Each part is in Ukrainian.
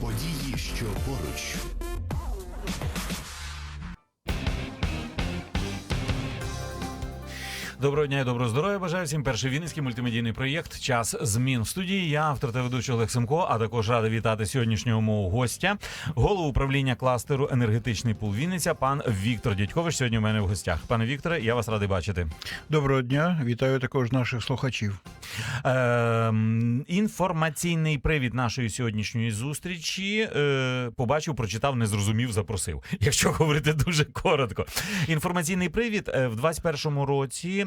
Події, що поруч. Доброго дня і доброго здоров'я. Бажаю всім перший вінницький мультимедійний проєкт Час змін в студії. Я автор та ведучий Олег Семко, а також радий вітати сьогоднішнього мого гостя, голову управління кластеру енергетичний пул Вінниця, пан Віктор Дядькович. Сьогодні у мене в гостях. Пане Вікторе, я вас радий бачити. Доброго дня, вітаю також наших слухачів. Ем, інформаційний привід нашої сьогоднішньої зустрічі е, побачив, прочитав, не зрозумів, запросив. Якщо говорити дуже коротко. Інформаційний привід е, в 21-му році е,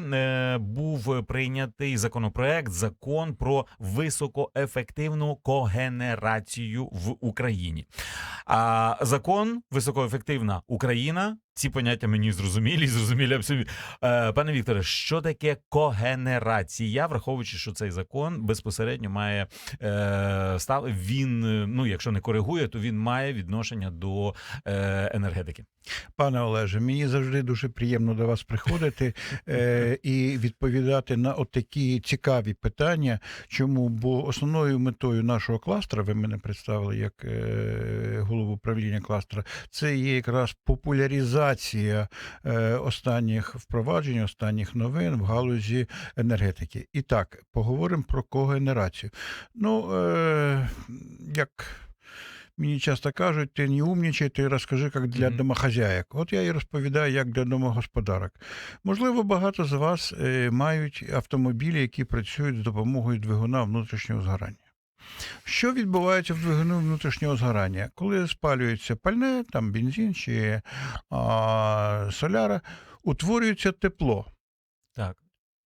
був прийнятий законопроект, закон про високоефективну когенерацію в Україні. А закон високоефективна Україна. Ці поняття мені зрозумілі, зрозумілі абсолютно. Е, пане Вікторе, що таке когенерація, враховуючи, що цей закон безпосередньо має е, став він, е, ну якщо не коригує, то він має відношення до е, енергетики. Пане Олеже, мені завжди дуже приємно до вас приходити е, і відповідати на отакі цікаві питання. Чому? Бо основною метою нашого кластера, ви мене представили як е, голову управління кластера, це є якраз популяризація е, останніх впроваджень, останніх новин в галузі енергетики. І так, поговоримо про когенерацію. Ну, е, як. Мені часто кажуть, ти не умнічай, ти розкажи, як для домохозяек. От я і розповідаю, як для домогосподарок. Можливо, багато з вас е, мають автомобілі, які працюють з допомогою двигуна внутрішнього згорання. Що відбувається в двигуну внутрішнього згорання? Коли спалюється пальне, там бензин чи а, соляра, утворюється тепло. Так,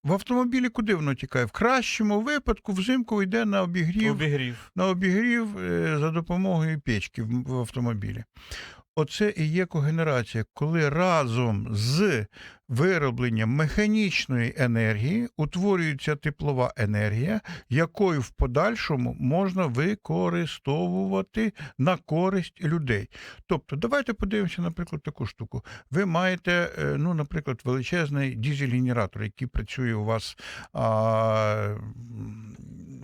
В автомобілі куди воно тікає? В кращому випадку взимку йде на обігрів обігрів. на обігрів е, за допомогою печки в в автомобілі. Оце і є когенерація, коли разом з виробленням механічної енергії утворюється теплова енергія, якою в подальшому можна використовувати на користь людей. Тобто, давайте подивимося, наприклад, таку штуку. Ви маєте, е, ну, наприклад, величезний дизель-генератор, який працює у вас. А,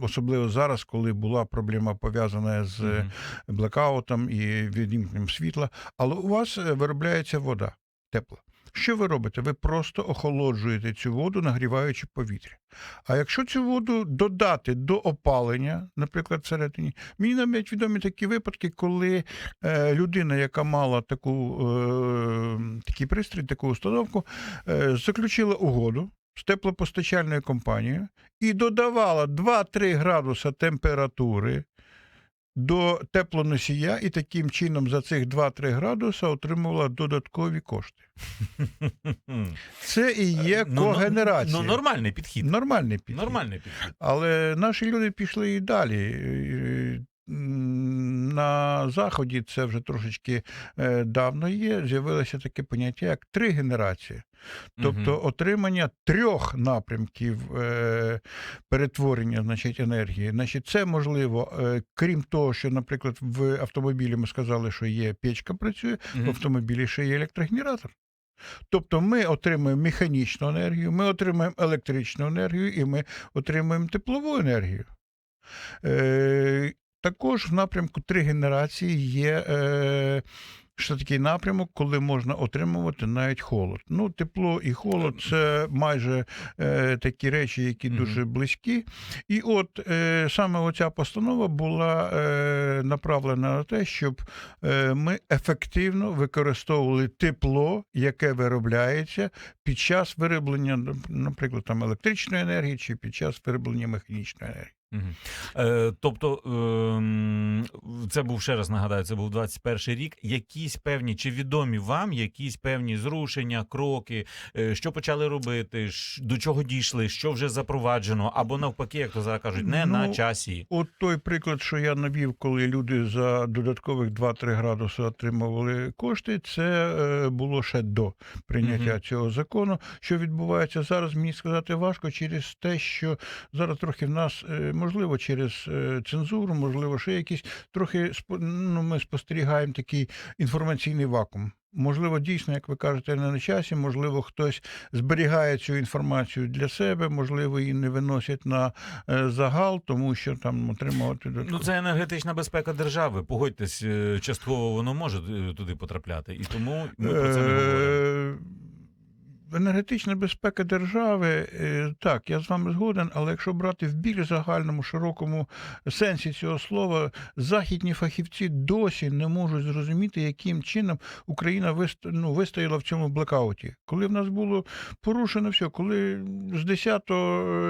Особливо зараз, коли була проблема пов'язана з блекаутом і відімкненням світла, але у вас е, виробляється вода тепла. Що ви робите? Ви просто охолоджуєте цю воду, нагріваючи повітря. А якщо цю воду додати до опалення, наприклад, всередині, мені навіть відомі такі випадки, коли е, людина, яка мала таку, е, такий пристрій, таку установку, е, заключила угоду з теплопостачальною компанією і додавала 2-3 градуса температури до теплоносія, і таким чином за цих 2-3 градуса отримувала додаткові кошти. Це і є Ну, ну, когенерація. Ну, нормальний підхід. Нормальний підхід. Нормальний підхід. Але наші люди пішли і далі. На Заході це вже трошечки е, давно є. З'явилося таке поняття, як тригенерація. Тобто отримання трьох напрямків е, перетворення значить, енергії. Значить, це можливо, е, крім того, що, наприклад, в автомобілі ми сказали, що є печка працює, в автомобілі ще є електрогенератор. Тобто ми отримуємо механічну енергію, ми отримуємо електричну енергію і ми отримуємо теплову енергію. Також в напрямку три генерації є е, ще такий напрямок, коли можна отримувати навіть холод. Ну, тепло і холод це майже е, такі речі, які дуже близькі. І от е, саме оця постанова була е, направлена на те, щоб е, ми ефективно використовували тепло, яке виробляється під час вироблення, наприклад, там електричної енергії чи під час вироблення механічної енергії. Е, тобто, ем, це був ще раз нагадаю, це був 21 рік. Якісь певні, чи відомі вам якісь певні зрушення, кроки, е, що почали робити, ш- до чого дійшли, що вже запроваджено, або навпаки, як то зараз кажуть, не на Ну, часі. От той приклад, що я навів, коли люди за додаткових 2-3 градуси отримували кошти, це е, було ще до прийняття Мгм. цього закону. Що відбувається зараз, мені сказати важко через те, що зараз трохи в нас, е, можливо, через е, цензуру, можливо, ще якісь трохи ну, ми спостерігаємо такий інформаційний вакуум. Можливо, дійсно, як ви кажете, не на часі. Можливо, хтось зберігає цю інформацію для себе, можливо, її не виносять на е, загал, тому що там отримувати Ну, це енергетична безпека держави. Погодьтесь, е, частково воно може туди потрапляти. І тому ми про це не говоримо. Е, Енергетична безпека держави, е, так, я з вами згоден, але якщо брати в більш загальному, широкому сенсі цього слова, західні фахівці досі не можуть зрозуміти, яким чином Україна вист... ну, вистояла в цьому блекауті. Коли в нас було порушено все, коли з 10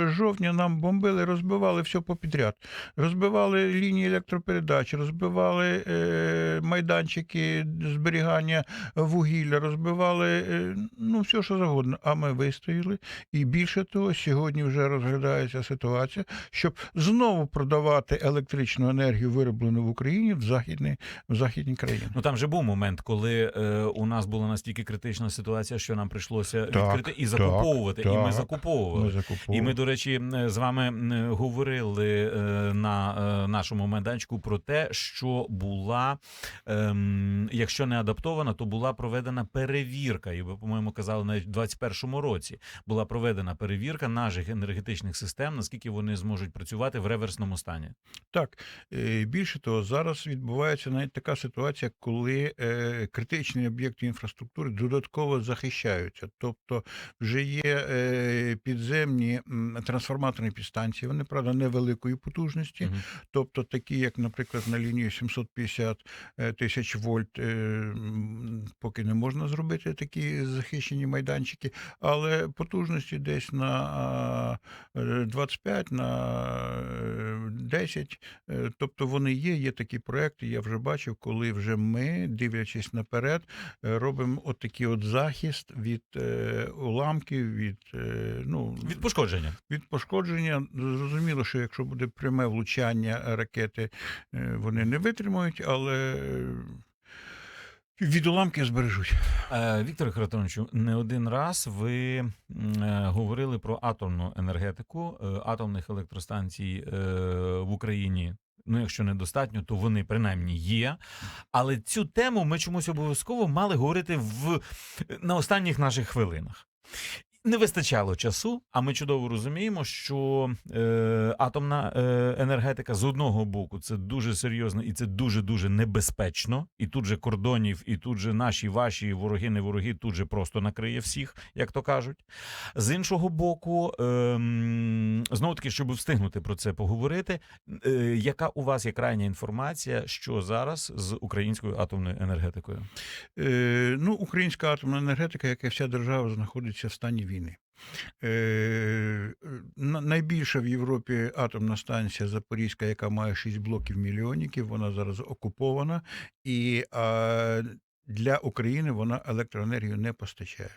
жовтня нам бомбили, розбивали все попідряд, розбивали лінії електропередач, розбивали е, майданчики зберігання вугілля, розбивали е, ну, все, що завгодно. А ми вистояли. І більше того, сьогодні вже розглядається ситуація, щоб знову продавати електричну енергію, вироблену в Україні, в західні, в західні країни. Ну там же був момент, коли е, у нас була настільки критична ситуація, що нам прийшлося Так, відкрити і закуповувати. так, і ми закуповували. Ми закуповували. І ми, до речі, е, з вами говорили е, на е, нашому майданчику про те, що була, ем, якщо не адаптована, то була проведена перевірка. І ви, по-моєму, казали навіть в 21-му році була проведена перевірка наших енергетичних систем, наскільки вони зможуть працювати в реверсному стані. Так, е, більше того, зараз відбувається навіть така ситуація, коли е, критичні об'єкти інфраструктури додатково захищаються. Тобто вже є е, підземні трансформаторні підстанції, вони, правда, невеликої потужності, Мгм. тобто такі, як, наприклад, на лінії 750 е, тисяч вольт, поки не можна зробити такі захищені майданчики, але потужності десь на е, 25, на е, 10, е, тобто вони є, є такі проекти, я вже бачив, коли вже ми, дивлячись наперед, е, робимо от такий от захист від е, уламків, від, е, ну, Від пошкодження. від пошкодження. Зрозуміло, що якщо буде пряме влучання ракети, е, вони не витримають, але е, від уламки збережуть. Е, Віктор Хратоновичу, не один раз ви е, говорили про атомну енергетику, е, атомних електростанцій в Україні. Ну, якщо недостатньо, то вони принаймні є. Але цю тему ми чомусь обов'язково мали говорити в на останніх наших хвилинах. Не вистачало часу, а ми чудово розуміємо, що е, атомна е, енергетика з одного боку це дуже серйозно і це дуже дуже небезпечно. І тут же кордонів, і тут же наші ваші вороги, не вороги, тут же просто накриє всіх, як то кажуть. З іншого боку, ем, знову таки, щоб встигнути про це поговорити, е, яка у вас є крайня інформація, що зараз з українською атомною енергетикою? Е, ну, українська атомна енергетика, як і вся держава, знаходиться в стані війни. Е, найбільша в Європі атомна станція Запорізька, яка має 6 блоків мільйонників, вона зараз окупована, і для України вона електроенергію не постачає.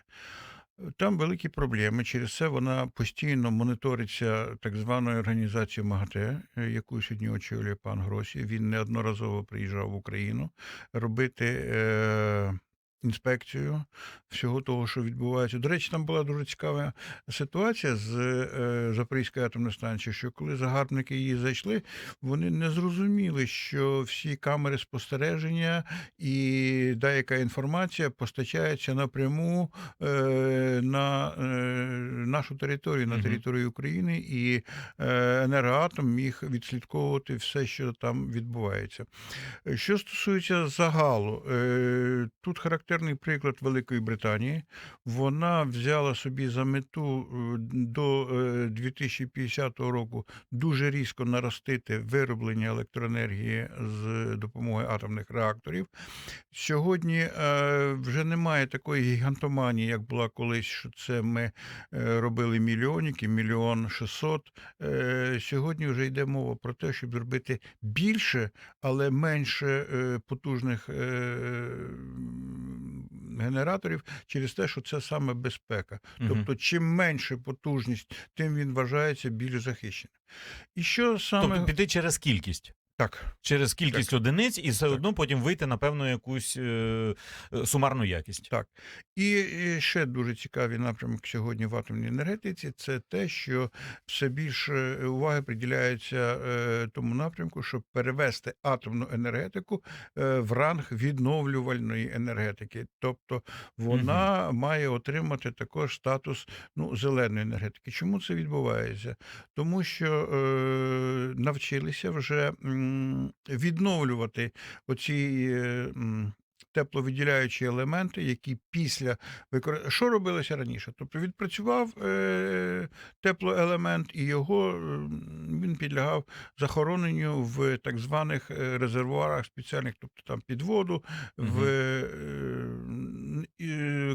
Там великі проблеми. Через це вона постійно моніториться так званою організацією МАГАТЕ, яку сьогодні очолює пан Гросі. Він неодноразово приїжджав в Україну робити е, інспекцію всього того, що відбувається. До речі, там була дуже цікава ситуація з е, Запорізької атомної станції, що коли загарбники її зайшли, вони не зрозуміли, що всі камери спостереження і деяка інформація постачається напряму е, на е, нашу територію, на територію України, і енергоатом міг відслідковувати все, що там відбувається. Що стосується загалу, тут характерний приклад Великої Британії. Вона взяла собі за мету е, до е, 2050 року дуже різко наростити вироблення електроенергії з допомогою атомних реакторів. Сьогодні е, вже немає такої гігантоманії, як була колись, що це ми е, робили мільйонники, мільйон шістсот. Е, Сьогодні вже йде мова про те, щоб зробити більше, але менше е, потужних е, генераторів через те, що це саме безпека. Тобто, чим менше потужність, тим він вважається більш захищеним. І що саме Тобто піти через кількість. Так. через кількість одиниць, і все одно потім вийти на певну якусь е, е, сумарну якість. Так. І ще дуже цікавий напрямок сьогодні в атомній енергетиці це те, що все більше уваги приділяється е, тому напрямку, щоб перевести атомну енергетику е, в ранг відновлювальної енергетики. Тобто вона має отримати також статус ну, зеленої енергетики. Чому це відбувається? Тому що е, навчилися вже відновлювати оці. е, Тепловиділяючі елементи, які після використання. Що робилося раніше? Тобто відпрацював е, теплоелемент, і його е, він підлягав захороненню в так званих резервуарах спеціальних, тобто там під воду, в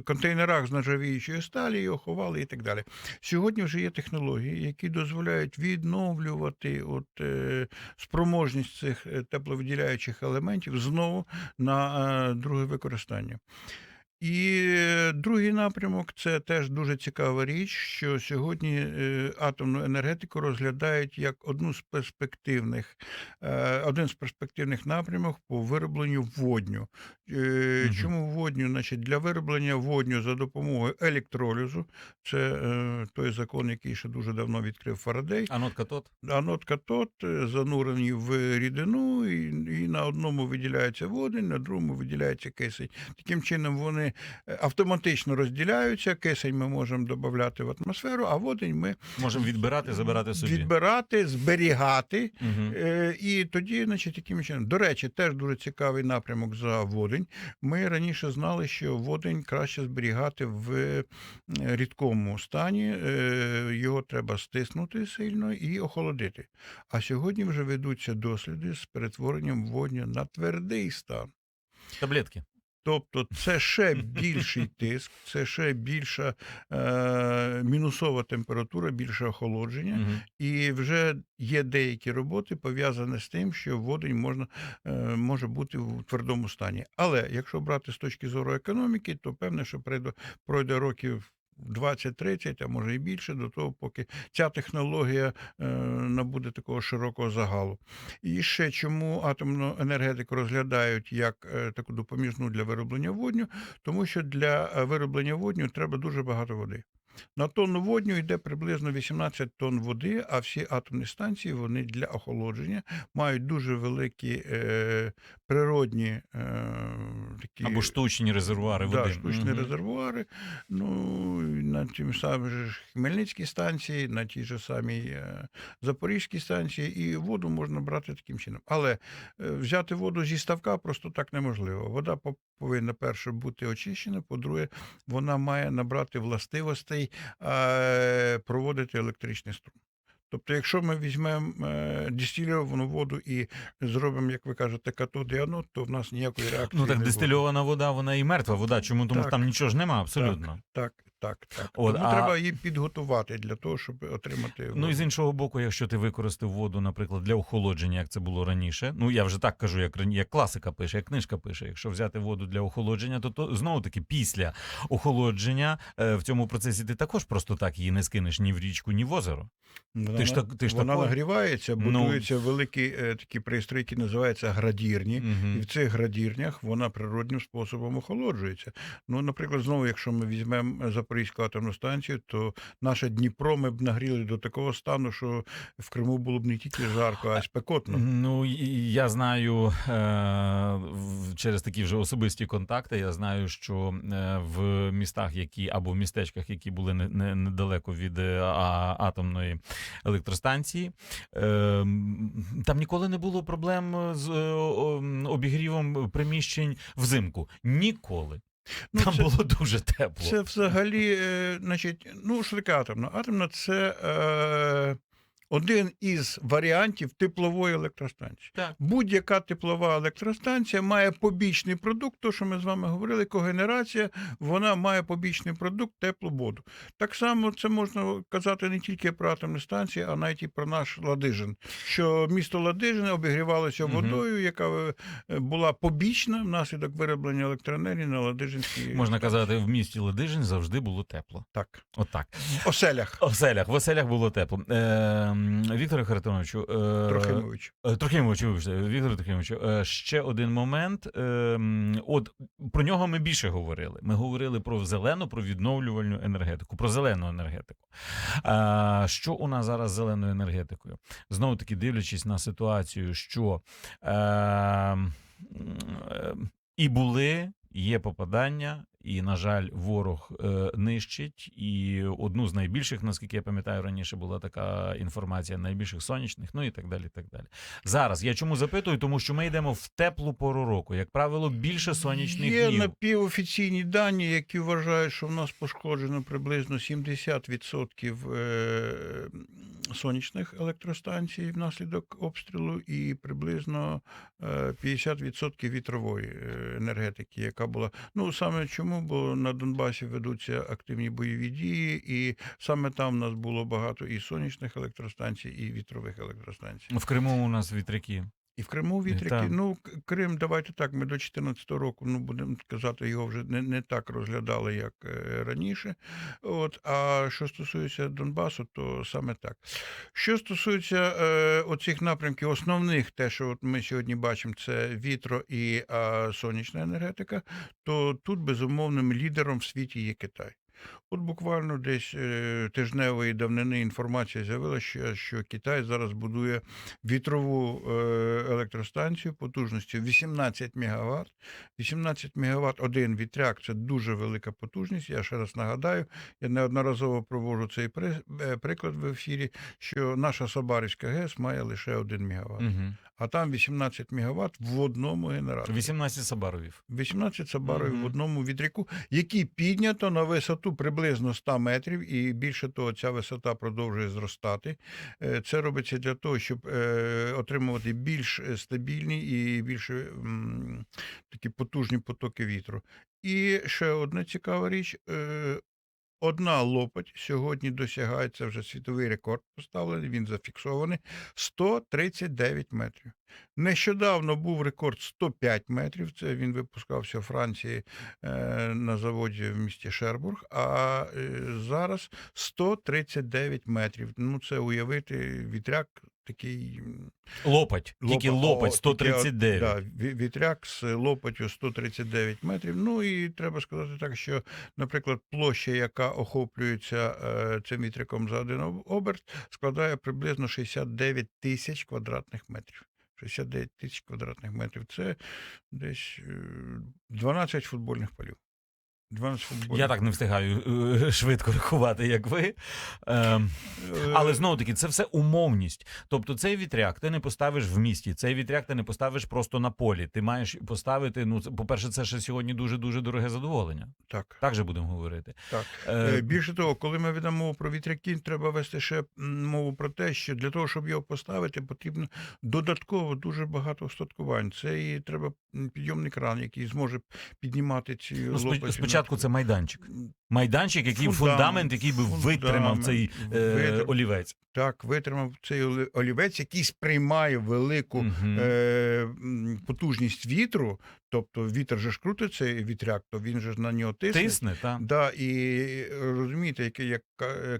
контейнерах з нержавіючої сталі його ховали і так далі. Сьогодні вже є технології, які дозволяють відновлювати от, е, спроможність цих е, тепловиділяючих елементів знову на е, друге використання. І другий напрямок це теж дуже цікава річ, що сьогодні е, атомну енергетику розглядають як одну з перспективних, е, один з перспективних напрямів по виробленню водню. Е, Чому водню? Значить, для вироблення водню за допомогою електролізу, це той закон, який ще дуже давно відкрив Фарадей. Анод катод. Анод катод занурені в рідину, і, і на одному виділяється водень, на другому виділяється кисень. Таким чином вони е, автоматично розділяються. Кисень ми можемо додати в атмосферу, а водень ми Можемо відбирати, забирати собі. відбирати, зберігати. Угу. Е, І тоді, значить, таким чином. До речі, теж дуже цікавий напрямок за водень. Ми раніше знали, що водень краще зберігати в е, рідкому стані. Е, Його треба стиснути сильно і охолодити. А сьогодні вже ведуться досліди з перетворенням водню на твердий стан. Таблетки. Тобто це ще більший тиск, це ще більша е, мінусова температура, більше охолодження. Угу. І вже є деякі роботи пов'язані з тим, що водень можна, е, може бути в твердому стані. Але якщо брати з точки зору економіки, то певне, що пройде, пройде років 20-30, а може і більше, до того, поки ця технологія е, набуде такого широкого загалу. І ще чому атомну енергетику розглядають як е, таку допоміжну для вироблення водню, тому що для е, вироблення водню треба дуже багато води. На тонну водню йде приблизно 18 тонн води, а всі атомні станції вони для охолодження мають дуже великі е, природні е, такі Або штучні резервуари да, води. штучні Мгм. резервуари. Ну, на тім самій Хмельницькій станції, на тій же самій е, Запорізькій станції, і воду можна брати таким чином. Але е, взяти воду зі ставка просто так неможливо. Вода по- повинна перше бути очищена, по-друге, вона має набрати властивостей е, проводити електричний струм. Тобто, якщо ми візьмемо е, дистильовану воду і зробимо, як ви кажете, катод і анод, то в нас ніякої реакції Ну так не буде. дистильована вода, вона і мертва вода. Чому? Тому що там нічого ж нема, абсолютно. Так, так, так. От, Тому а- треба її підготувати для того, щоб отримати. Ну і з іншого боку, якщо ти використав воду, наприклад, для охолодження, як це було раніше. Ну я вже так кажу, як як класика пише, як книжка пише. Якщо взяти воду для охолодження, то, то знову таки після охолодження е, в цьому процесі ти також просто так її не скинеш ні в річку, ні в озеро. Вона, ти ж так- ти ж вона такого- нагрівається, Ну. будуються великі е, такі пристрої, які називаються градірні. І в цих градірнях вона природнім способом охолоджується. Ну, наприклад, знову, якщо ми візьмемо Запорізьку атомну станцію, то наше Дніпро ми б нагріли до такого стану, що в Криму було б не тільки жарко, а й спекотно. Ну я знаю е, через такі вже особисті контакти. Я знаю, що е, в містах, які або в містечках, які були не, не, недалеко від е, атомної електростанції, там ніколи не було проблем з обігрівом приміщень взимку. Ніколи. Ну, там це- було дуже тепло. Це взагалі, е, значить, ну швидка атомна? Атомна це е, один із варіантів теплової електростанції. Так. Будь-яка теплова електростанція має побічний продукт, то що ми з вами говорили, когенерація, вона має побічний продукт теплу воду. Так само це можна казати не тільки про атомні станції, а навіть і про наш Ладижин. Що місто Ладижин обігрівалося Мгм. водою, яка е, була побічна внаслідок вироблення електроенергії на Ладижинській Можна казати, в місті Ледижин завжди було тепло. так. Отак. Оселях. В оселях, в оселях було тепло. Е, Вікторе Харитоновичу, е, Трохимович. Е, Трохимовичу, вибачте, Віктор Трохимовичу, е, ще один момент. От про нього ми більше говорили. Ми говорили про зелену, про відновлювальну енергетику, про зелену енергетику. Що у нас зараз з зеленою енергетикою? Знову таки, дивлячись на ситуацію, що і були, є попадання, і, на жаль, ворог е, нищить. І одну з найбільших, наскільки я пам'ятаю, раніше була така інформація, найбільших сонячних, ну і так далі. так далі. Зараз я чому запитую? Тому що ми йдемо в теплу пору року. Як правило, більше сонячних Є днів. напівофіційні дані, які вважають, що в нас пошкоджено приблизно 70% е, сонячних електростанцій внаслідок обстрілу, і приблизно е, 50% вітрової е, енергетики, яка була. Ну саме чому? Бо на Донбасі ведуться активні бойові дії, і саме там в нас було багато і сонячних електростанцій, і вітрових електростанцій. В Криму у нас вітряки. І в Криму вітряки. так. Ну, Крим, давайте так, ми до 2014 року, ну будемо казати, його вже не, не так розглядали, як е, раніше. От, а що стосується Донбасу, то саме так. Що стосується е, оцих напрямків, основних, те, що от ми сьогодні бачимо, це вітро і е, сонячна енергетика, то тут безумовним лідером в світі є Китай. От буквально десь е, тижневої давнини інформація з'явилася, що Китай зараз будує вітрову е, електростанцію потужністю 18 МВт. 18 МВт один вітряк це дуже велика потужність. Я ще раз нагадаю, я неодноразово проводжу цей е, приклад в ефірі, що наша Собарівська ГЕС має лише 1 МВт, Угу. а там 18 МВт в одному генераторі. 18 Сабаровів. 18 сабаровів Мгм. в одному вітряку, які піднято на висоту приблизно 100 метрів, і більше того, ця висота продовжує зростати. Е, Це робиться для того, щоб е, отримувати більш е, стабільні і більш такі потужні потоки вітру. І ще одна цікава річ. Одна лопать сьогодні досягає, це вже світовий рекорд поставлений, він зафіксований 139 метрів. Нещодавно був рекорд 105 метрів. Це він випускався у Франції е, на заводі в місті Шербург. А е, зараз 139 метрів. Ну, це уявити вітряк такий Лопать. Тільки лопать о, 139. тільки, Да, ві- вітряк з лопатю 139 метрів. Ну і треба сказати так, що, наприклад, площа, яка охоплюється е, цим вітряком за один оберт, складає приблизно 69 тисяч квадратних метрів. 69 тисяч квадратних метрів. Це десь е, 12 футбольних полів. 12 футбольних Я так не встигаю е, швидко рахувати, як ви. Ем, Е, Але знову таки, це все умовність. Тобто, цей вітряк ти не поставиш в місті, цей вітряк ти не поставиш просто на полі. Ти маєш поставити. Ну, по-перше, це ще сьогодні дуже дуже дороге задоволення. Так. Так же будемо говорити. Так. Е, Е, Більше того, коли ми ведемо мову про вітряки, треба вести ще мову про те, що для того, щоб його поставити, потрібно додатково дуже багато устаткувань. Це і треба підйомний кран, який зможе піднімати ці ну, лопаті. Спо- спочатку це майданчик. Майданчик, який Фундамент, фундамент, який би витримав цей е, витримав. олівець. Так, витримав цей олі- олівець, який сприймає велику Мгм. е, потужність вітру. Тобто вітер же ж крутить цей вітряк, то він же ж на нього тисне. Тисне, так. Да, і розумієте, як, як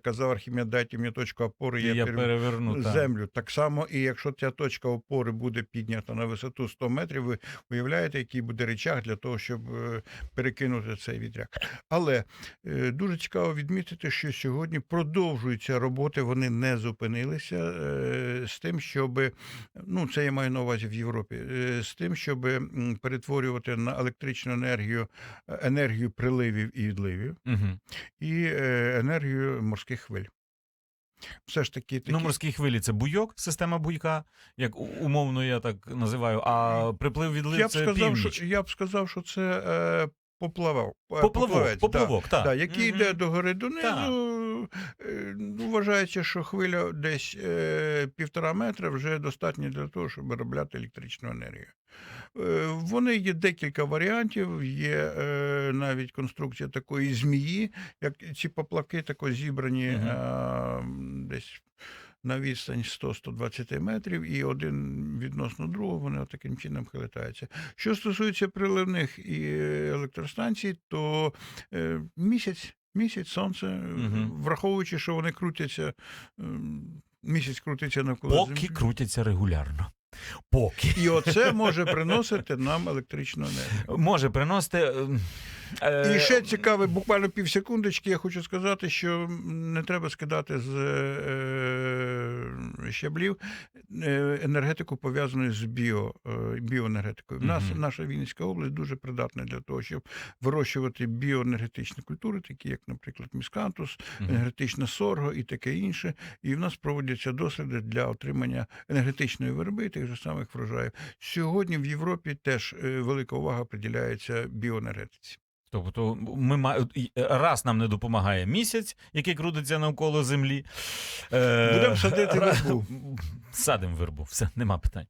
казав Архімед, дайте мені точку опори, Я, я, пере- переверну землю. Так само, і якщо ця точка опори буде піднята на висоту 100 метрів, ви уявляєте, який буде речах для того, щоб е, перекинути цей вітряк. Але дуже цікаво відмітити, що сьогодні продовжуються роботи, вони не зупинилися е, з тим, щоб ну це я маю на увазі в Європі, е, з тим, щоб перетворювати на електричну енергію е, енергію приливів і відливів Угу. і е, енергію морських хвиль. Все ж таки такі Ну, морські хвилі це буйок, система буйка, як умовно я так називаю. А приплив відлив я б це сказав, північ. що я б сказав, що це е, поплавок. Поплавок, поплавок, так. Да, який Мгм. йде до гори донизу. Е, ну, Вважається, що хвиля десь е, півтора метра вже достатньо для того, щоб виробляти електричну енергію. Е, Вони є декілька варіантів, є е, навіть конструкція такої змії, як ці поплавки тако зібрані Мгм. е, десь на відстань 100-120 метрів, і один відносно другого вони таким чином хилитаються. Що стосується приливних і електростанцій, то е, місяць. Місяць, сонце, угу. враховуючи, що вони крутяться ем, Місяць крутиться навколо Поки землі. крутяться регулярно. Поки. І оце може приносити нам електричну енергію. Може приносити. ем, е, І ще цікаве, буквально півсекундочки, я хочу сказати, що не треба скидати з е, щаблів е, енергетику пов'язану з біо, біоенергетикою. В нас наша Вінницька область дуже придатна для того, щоб вирощувати біоенергетичні культури, такі як, наприклад, міскантус, енергетична сорго і таке інше. І в нас проводяться досліди для отримання енергетичної вироби тих же самих врожаїв. Сьогодні в Європі теж е, велика увага приділяється біоенергетиці. Тобто, ми ма- раз нам не допомагає місяць, який крутиться навколо землі. Е, Будемо садити вербу. Садимо вербу, все, нема питань.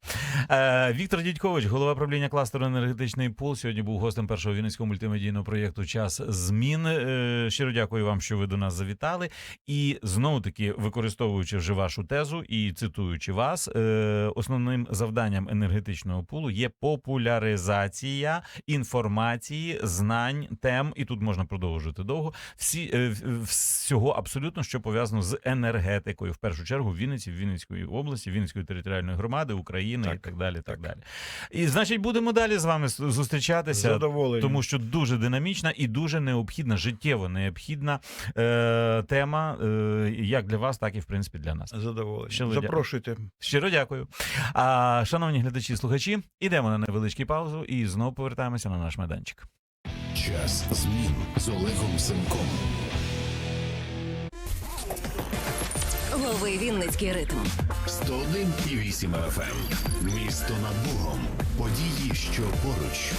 Е, Віктор Дідькович, голова правління кластеру енергетичний пул, сьогодні був гостем першого вінницького мультимедійного проєкту Час змін. Е, Щиро дякую вам, що ви до нас завітали. І знову таки, використовуючи вже вашу тезу і цитуючи вас, е, основним завданням енергетичного пулу є популяризація інформації, знань, тем, і тут можна продовжити довго. Всі е, всього абсолютно, що пов'язано з енергетикою, в першу чергу в Вінниці, в Вінницької області, Вінницької територіальної громади, України і Так, так далі. Так, так. далі. І значить, будемо далі з вами зустрічатися. Задоволення. Тому що дуже динамічна і дуже необхідна, життєво необхідна е, тема, е, як для вас, так і в принципі для нас. Задоволення. Щиро Запрошуйте. Щиро дякую. А, шановні глядачі слухачі, ідемо на невеличку паузу і знову повертаємося на наш майданчик. Час змін з Олегом Сенком. Лови Вінницький ритм. 101,8 FM. Місто над Богом. Події, що поруч.